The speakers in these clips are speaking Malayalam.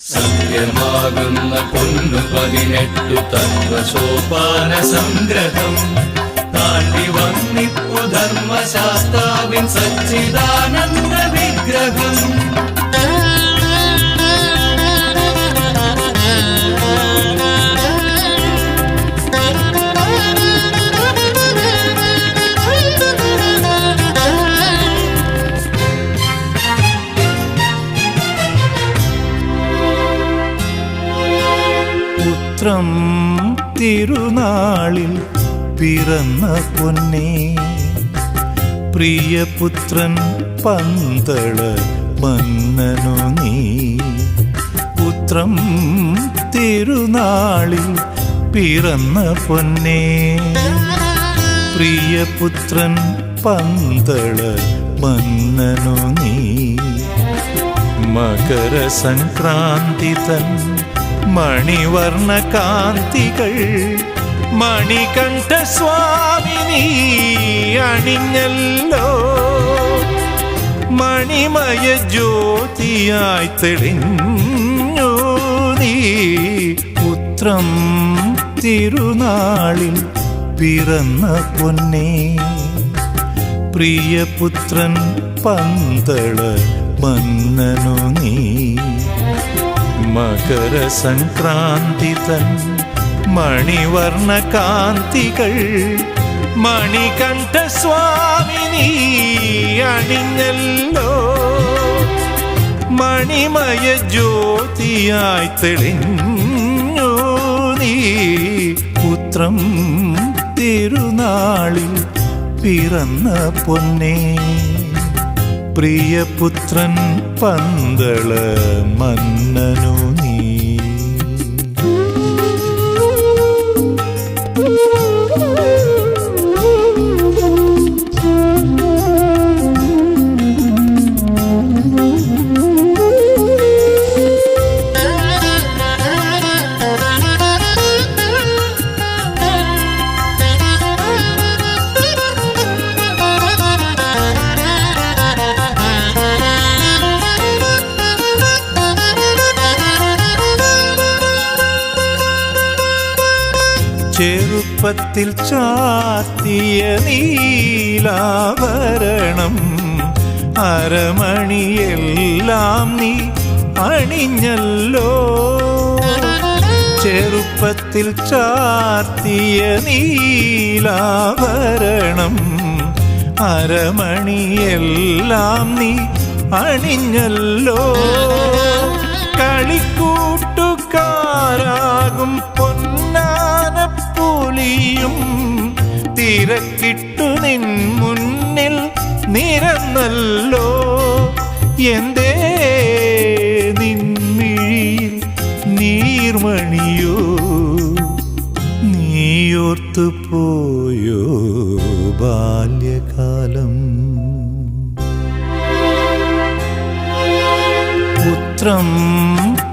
സത്യമാകുന്ന പൊന്നു പതിനെട്ടു തത്വസോപാന സംഗ്രഹം. താണ്ടി വന്നിപ്പു ധർമ്മശാസ്താവിൻ സച്ചിദാനന്ദ വിഗ്രഹം. പുത്രം തിരുനാളിൽ പിറന്ന പൊന്നേ. പ്രിയപുത്രൻ പന്തള മന്നനു നീ. പുത്രം തിരുനാളിൽ പിറന്ന പൊന്നേ. പ്രിയപുത്രൻ പന്തള മന്നനു നീ. മകരസംക്രാന്തി തൻ മണിവർണ കാന്തികൾ മണികണ്ഠ സ്വാമിനി അണിഞ്ഞല്ലോ. മണിമയ ജ്യോതിയായി തെളിഞ്ഞു നീ പുത്രം തിരുനാളിൽ പിറന്ന പൊന്നേ. പ്രിയപുത്രൻ പന്തള മന്നനു നീ. മകരസംക്രാന്തി തൻ മണിവർണ കാന്തികൾ മണികണ്ഠ സ്വാമിനി അണിഞ്ഞല്ലോ. മണിമയ ജ്യോതിയായി തെളിഞ്ഞു നീ. പുത്രം തിരുനാളിൽ പിറന്ന പൊന്നേ. പ്രിയപുത്രൻ പന്തള മന്നനു നീ ചെറുപ്പത്തിൽ ചാത്തിയ നീലാഭരണം. അരമണിയെല്ലാം നീ അണിഞ്ഞല്ലോ. ചെറുപ്പത്തിൽ ചാത്തിയ നീലാഭരണം. അരമണിയെല്ലാം നീ അണിഞ്ഞല്ലോ. കളിക്കൂട്ടുകാരാകും പൊന്നാനപ്പുലിയും തിരക്കിട്ടു നിൻ മുന്നിൽ നിരന്നല്ലോ എന്തേ നിൻമിഴിയിൽ നീർമണിയോ? നീയോർത്തു പോയോ ബാല്യകാലം? പുത്രം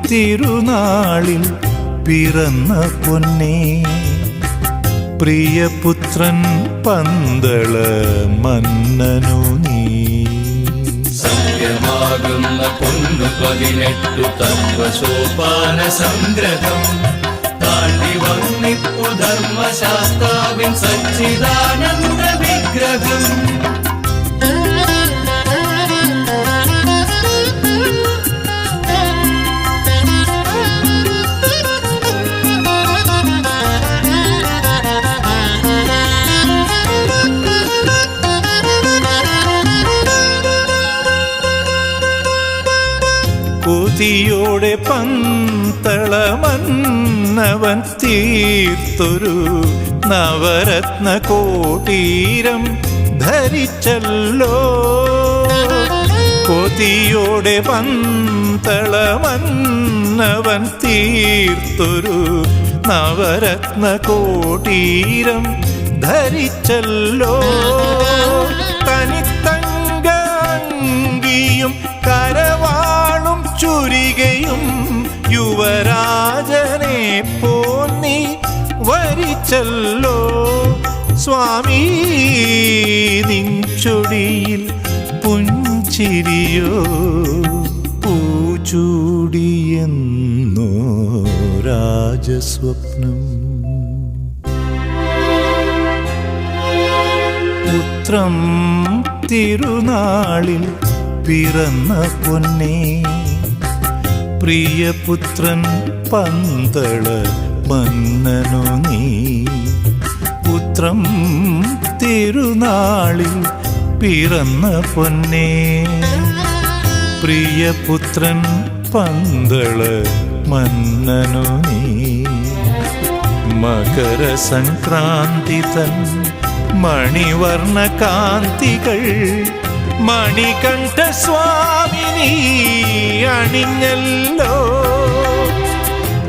തിരുനാളിൽ പിറന്ന പൊന്നേ പ്രിയപുത്രൻ പന്തള മന്നനു നീ. സത്യമാകുന്ന പൊന്നു പതിനെട്ടു തത്വസോപാന സംഗ്രഹം. താണ്ടി വന്നിപ്പു ധർമ്മശാസ്താവിൻ സച്ചിദാനന്ദ വിഗ്രഹം. കൊതിയോടെ പന്തളമന്നവൻ തീർത്തൊരു നവരത്ന കോട്ടീരം ധരിച്ചല്ലോ. കൊതിയോടെ പന്തളമന്നവൻ തീർത്തൊരു നവരത്ന കോട്ടീരം ധരിച്ചല്ലോ. ചുരികയും യുവരാജനെ പോന്നി വരിച്ചല്ലോ. സ്വാമി നിൻചൊടിയിൽ പുഞ്ചിരിയോ? പൂചൂടിയെന്നോ രാജസ്വപ്നം? പുത്രം തിരുനാളിൽ പിറന്ന പൊന്നേ പ്രിയപുത്രൻ പന്തള മന്നനു നീ. പുത്രം തിരുനാളിൽ പിറന്ന പൊന്നേ. പ്രിയപുത്രൻ പന്തള മന്നനു നീ. മകര സംക്രാന്തി തൻ മണിവർണ കാന്തികൾ മണികണ്ഠ സ്വാമിനി അണിഞ്ഞല്ലോ.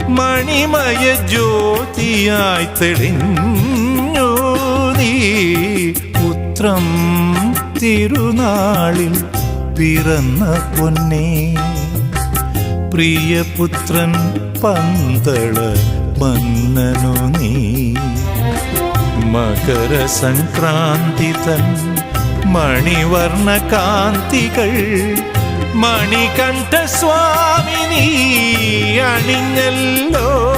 മണിമയ ജ്യോതിയായി തെളിഞ്ഞു നീ. പുത്രം തിരുനാളിൽ പിറന്ന പൊന്നേ. പ്രിയപുത്രൻ പന്തള മന്നനു നീ. മകരസംക്രാന്തി തൻ മണിവർണ കാന്തികൾ മണികണ്ഠ സ്വാമിനി അണിഞ്ഞല്ലോ.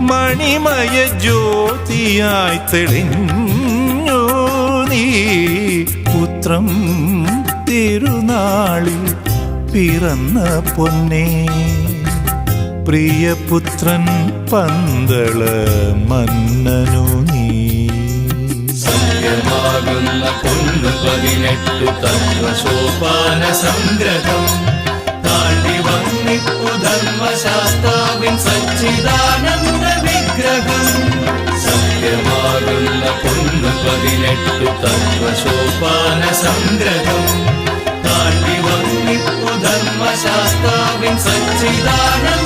മണിമയ ജ്യോതിയായി തെളിഞ്ഞു നീ. പുത്രം തിരുനാളിൽ പിറന്ന പൊന്നേ. പ്രിയപുത്രൻ പന്തള മന്നനു നീ സത്യമാകുന്ന പൊന്നു പതിനെട്ടു തത്വസോപാന സംഗ്രഹം. താണ്ടി വന്നിപ്പു ധർമ്മശാസ്താവിൻ സച്ചിദാനന്ദ വിഗ്രഹം. സത്യമാകുന്ന പൊന്നു പതിനെട്ടു തത്വസോപാന സംഗ്രഹം. താണ്ടി വന്നിപ്പു ധർമ്മശാസ്താവിൻ സച്ചിദാനന്ദ